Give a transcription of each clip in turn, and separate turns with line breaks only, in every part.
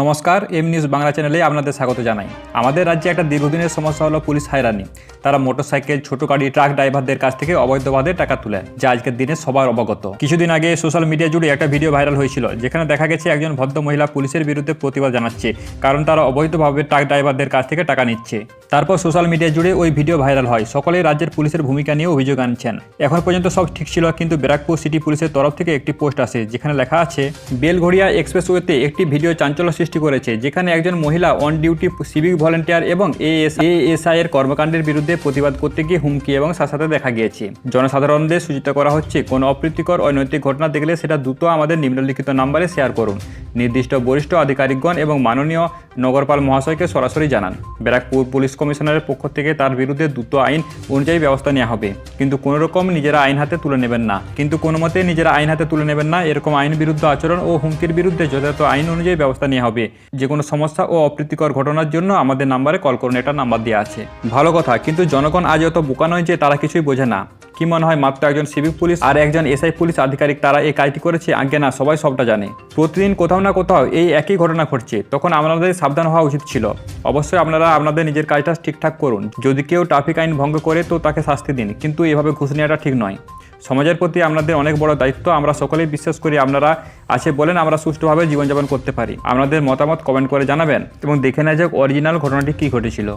নমস্কার, M news Bangla চ্যানেলে আপনাদের স্বাগত জানাই। আমাদের রাজ্যে একটা দীর্ঘদিনের সমস্যা হলো পুলিশ হায়রানি। তারা মোটরসাইকেল, ছোট গাড়ি, ট্রাক ড্রাইভারদের কাছ থেকে অবৈধভাবে টাকা তুলে, যা আজকের দিনে সবার অবগত। কিছুদিন আগে সোশ্যাল মিডিয়া জুড়ে একটা ভিডিও ভাইরাল হয়েছিল, যেখানে দেখা গেছে একজন ভদ্র মহিলা পুলিশের বিরুদ্ধে প্রতিবাদ জানাচ্ছে, কারণ তারা অবৈধভাবে ট্রাক ড্রাইভারদের কাছ থেকে টাকা নিচ্ছে। তারপর সোশ্যাল মিডিয়া জুড়ে ওই ভিডিও ভাইরাল হয়, সকলেই রাজ্যের পুলিশের ভূমিকা নিয়ে অভিযোগ আনছেন। এখন পর্যন্ত সব ঠিক ছিল, কিন্তু ব্যারাকপুর সিটি পুলিশের তরফ থেকে একটি পোস্ট আসে, যেখানে লেখা আছে, বেলঘড়িয়া এক্সপ্রেসওয়েতে একটি ভিডিও চাঞ্চল্য সৃষ্টি করেছে, যেখানে একজন মহিলা অন ডিউটি সিভিক ভলেন্টিয়ার এবং এএসআই এর কর্মকাণ্ডের বিরুদ্ধে প্রতিবাদ করতে গিয়ে হুমকি এবং শাসাতে দেখা গিয়েছে। জনসাধারণদের সূচিত করা হচ্ছে, কোনো অপ্রীতিকর অনৈতিক ঘটনা দেখলে সেটা দ্রুত আমাদের নিম্নলিখিত নাম্বারে শেয়ার করুন। নির্দিষ্ট বরিষ্ঠ আধিকারিকগণ এবং মাননীয় নগরপাল মহাশয়কে সরাসরি জানান। ব্যারাকপুর পুলিশ কমিশনারের পক্ষ থেকে তার বিরুদ্ধে দ্রুত আইন অনুযায়ী ব্যবস্থা নেওয়া হবে। কিন্তু কোনো রকম নিজেরা আইন হাতে তুলে নেবেন না। কিন্তু কোনো মতে নিজেরা আইন হাতে তুলে নেবেন না, এরকম আইন বিরুদ্ধ আচরণ ও হুমকির বিরুদ্ধে যথাযথ আইন অনুযায়ী ব্যবস্থা নেওয়া হবে। যে কোনো সমস্যা ও অপ্রীতিকর ঘটনার জন্য আমাদের নাম্বারে কল করুন, এটা নাম্বার দেওয়া আছে। ভালো কথা, কিন্তু জনগণ আজ অত বোকা নয় যে তারা কিছুই বোঝে না। কি মনে হয়, মাত্র একজন সিভিক পুলিশ আর একজন এসআই পুলিশ আধিকারিক তারা এই কাজটি করেছে? আগে না, সবাই সবটা জানে। প্রতিদিন কোথাও না কোথাও এই একই ঘটনা ঘটছে। তখন আপনাদের সাবধান হওয়া উচিত ছিল। অবশ্যই আপনারা আপনাদের নিজের কাজটা ঠিকঠাক করুন। যদি কেউ ট্রাফিক আইন ভঙ্গ করে, তো তাকে শাস্তি দিন। কিন্তু এভাবে ঘুষ নেওয়াটা ঠিক নয়। সমাজের প্রতি আপনাদের অনেক বড় দায়িত্ব। আমরা সকলেই বিশ্বাস করি আপনারা আছে বলেন আমরা সুষ্ঠুভাবে জীবনযাপন করতে পারি। আপনাদের মতামত কমেন্ট করে জানাবেন এবং দেখে নেওয়া যাক অরিজিনাল ঘটনাটি কী ঘটেছিল।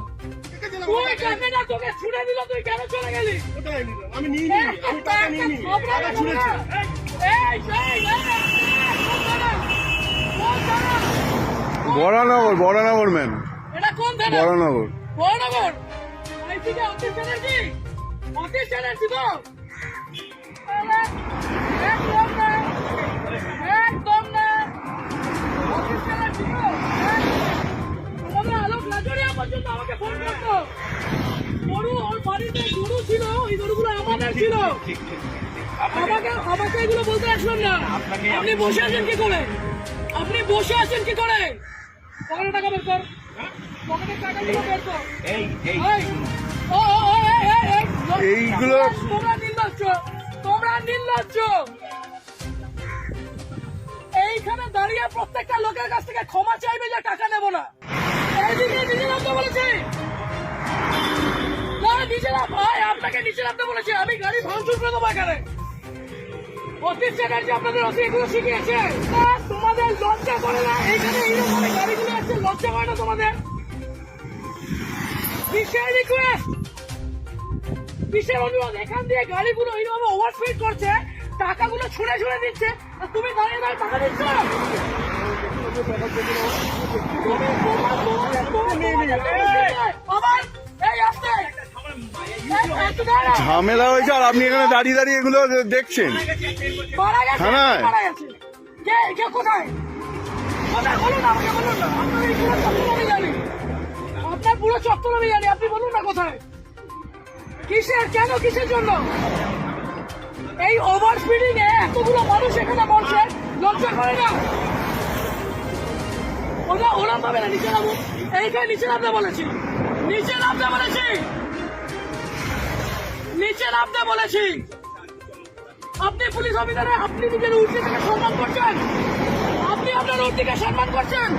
কোথায় নিল? আমি নিয়ে আমি টাকা নিয়ে টাকা ছুঁড়েছি।
এই এই
বরানগর বরানগর ম্যাম। বরানগর।
বড়নগর পর্যন্ত আমাকে ফোন করতো গরু ওর বাড়িতে গরু ছিল ওই গরুগুলো আমাদের ছিল আমাকে আমাকে এগুলো বলতে আসবেন না আপনি বসে আছেন কি করে আপনি বসে আছেন কি করে পকেটে টাকা বের কর পকেটে টাকাগুলো বের কর তোমরা নির্লজ্জ। এইখানে দাঁড়িয়ে প্রত্যেকটা লোকের কাছ থেকে ক্ষমা চাইবে যে টাকা নেব না। এইদিকে নিজে নামতে বলেছি। না নিচে আপনাকে নিচে নামতে বলেছি, আমি গাড়ি ভাঙচুর করে দেবো এখানে। আপনাদের তোমাদের লজ্জা করে না? এইখানে গাড়িগুলো আসছে লজ্জা করে না তোমাদের? রিকোয়েস্ট বিশেষ অনুরোধ এখান দিয়ে গাড়িগুলো এইভাবে ওভারস্পিড করছে টাকাগুলো ছুঁড়ে ছুঁড়ে দিচ্ছে আর তুমি দাঁড়িয়ে দাঁড়িয়ে টাকা দিচ্ছ।
ঝামেলা হয়েছে আর আপনি এখানে দাঁড়িয়ে দাঁড়িয়ে এগুলো দেখছেন। থানায়?
কোথায়? আপনার পুরো চত্বর আমি জানি আপনি বলুন না কোথায়? কিসের? কেন কিসের জন্য? এই ওভার স্পিডিং এ এতগুলো মানুষ এখানে মরছে লজ্জা করে না? ওরা ওরা পাবে না, নিচে নামো। এইখানে নিচে নামতে বলেছি। নিচে নামতে বলেছি। নিচে নামতে বলেছি। আপনি পুলিশ অফিসারে, আপনি নিজের উর্দিকে সম্মান করছেন? আপনি আপনার উর্দিকে সম্মান করছেন?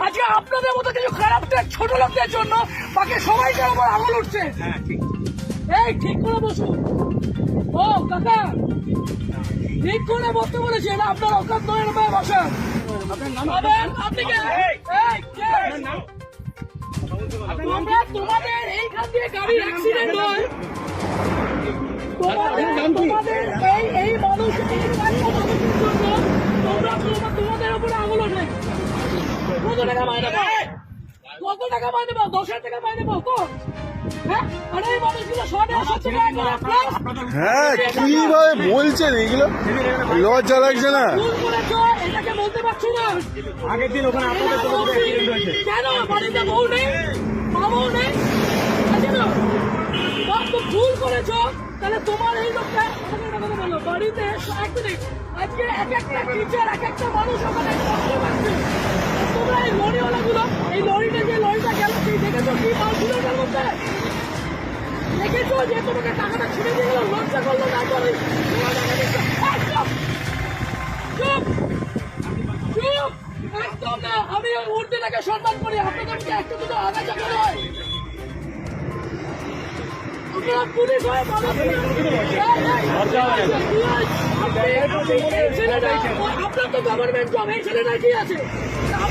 আজকে আপনাদের মতো কিছু খারাপ ছোট লোকদের জন্য। বাকি সবাইকার উপর আঙুল উঠছে। এই ঠিক করে বসুন। ও কাকা। ঠিক করে বসতে বলেছি এটা আপনার অকাত নয় এরকম বসেন আপনি তোমাদের এইখান দিয়ে গাড়ি অ্যাক্সিডেন্ট হয়। তোমাদের এই এই মানুষ এই মানুষের জন্য তোমরা তোমরা- কত টাকা মাইনে কত টাকা মাইনে পাও দশ হাজার টাকা মাইনে পাও কত হ্যাঁ?
হ্যাঁ কীভাবে বলছেন এইগুলো লজ্জা লাগছে না।
আগের দিন ওখানে আপনাদের তো কোনো অ্যাক্সিডেন্ট হয়েছে।
কেন? বাড়িতে বউ নেই? মা বউ নেই? আছে তো? বাপ তো ভুল করেছ। তাহলে তোমার এই লোকটা বাড়িতে আজকে এক একটা টিচার এক একটা মানুষ ওখানে তোমরা এই লরিওয়ালা এই লরিটা যে লরিটা গেল সেই দেখেছ কি মাল ছিল ওটার মধ্যে দেখেছ যে তোমাকে টাকাটা ছিঁড়ে দিয়ে গেল লজ্জা করল না করে তোমার টাকা দিচ্ছ। এই, চুপ! চুপ চুপ একদম না না আমি ওই উর্দিটাকে সম্মান করি আপনাদেরকে একটু দুটো আপনারা পুলিশ হয়ে আপনার তো গভর্নমেন্ট জব এই ছেলেটা কি আছে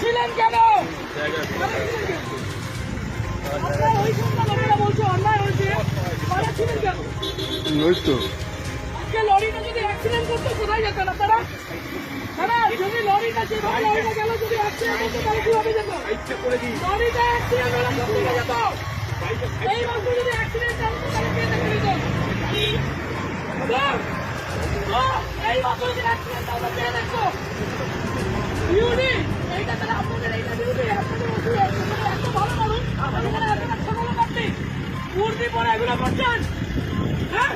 ছিলেন কেন? বলছে অন্যায় হয়েছে। তারা ছিলেন কেন? আজকে লরিটা যদি অ্যাক্সিডেন্ট করতো কোথায় যেতেন আপনারা দাদা যদি লরিটা যেভাবে লরিটা গেল যদি অ্যাক্সিডেন্ট হতো তাহলে কীভাবে যেত? লরিটা অ্যাক্সিডেন্ট হলে কোন যেত? এই মাত্র যদি অ্যাক্সিডেন্ট হতো তাহলে কে দেখে নিত? এই মাত্র যদি অ্যাক্সিডেন্ট হতো কে দেখতো? উর্দি পরে এগুলো করছেন হ্যাঁ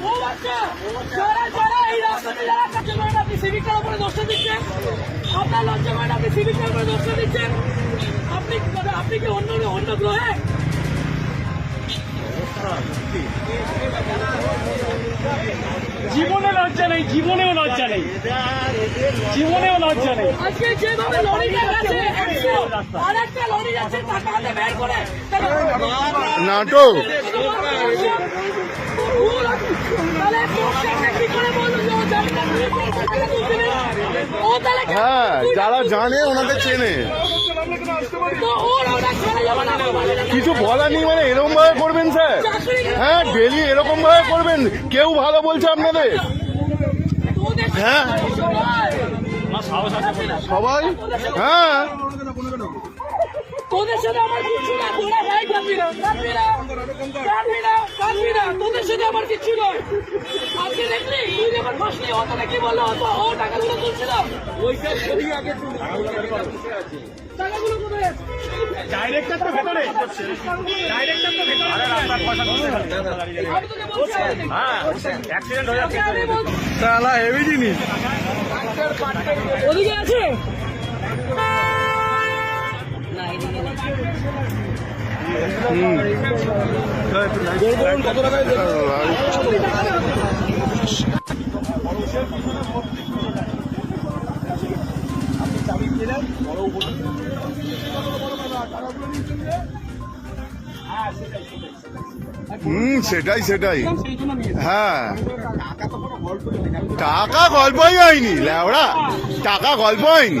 ও বাচ্চা যারা যারা এই রাস্তাতে যারা কাজ করেন আপনি সিভিকের উপরে দোষটা দিচ্ছেন আপনার লজ্জা করেন আপনি উপরে দোষটা দিচ্ছেন আপনি? আপনি কি অন্য অন্য গ্রহে
জীবনে লজ্জা নেই জীবনেও লজ্জা নেই। জীবনেও লজ্জা নেই।
আজকে যেভাবে লরিটা গেছে একশো লরি যাচ্ছে টাকা হাতে বের করে
নাটক। হ্যাঁ যারা জানে ওনাকে চেনে। কিছু বলার নেই মানে এরকম ভাবে
চাকরি
হ্যাঁ ডেলি এরকম ভাবে করবেন। কেউ ভালো বলছে আপনাদের? হ্যাঁ? সবাই? হ্যাঁ?
তোদের সাথে আমার কিছু না, তোরা ভাই কাপিরা কাপিরা না তোদের সাথে আমার কিচ্ছু নয় আজকে দেখলি? তুই যখন ফাঁসলি ও তোকে কি বলল তো ও টাকাগুলো তুলছিল। টাকাগুলো কোথায়?
ডাইরেক্টর তো ভেতরে। ডাইরেক্টর তো ভেতরে।
আমি তোকে বলছি
অ্যাক্সিডেন্ট হয়ে
হেভি জিনিস।
ওদিকে আছে?
হুম সেটাই সেটাই। হ্যাঁ। টাকা গল্পই হয়নি ল্যাওড়া। টাকা গল্প হয়নি।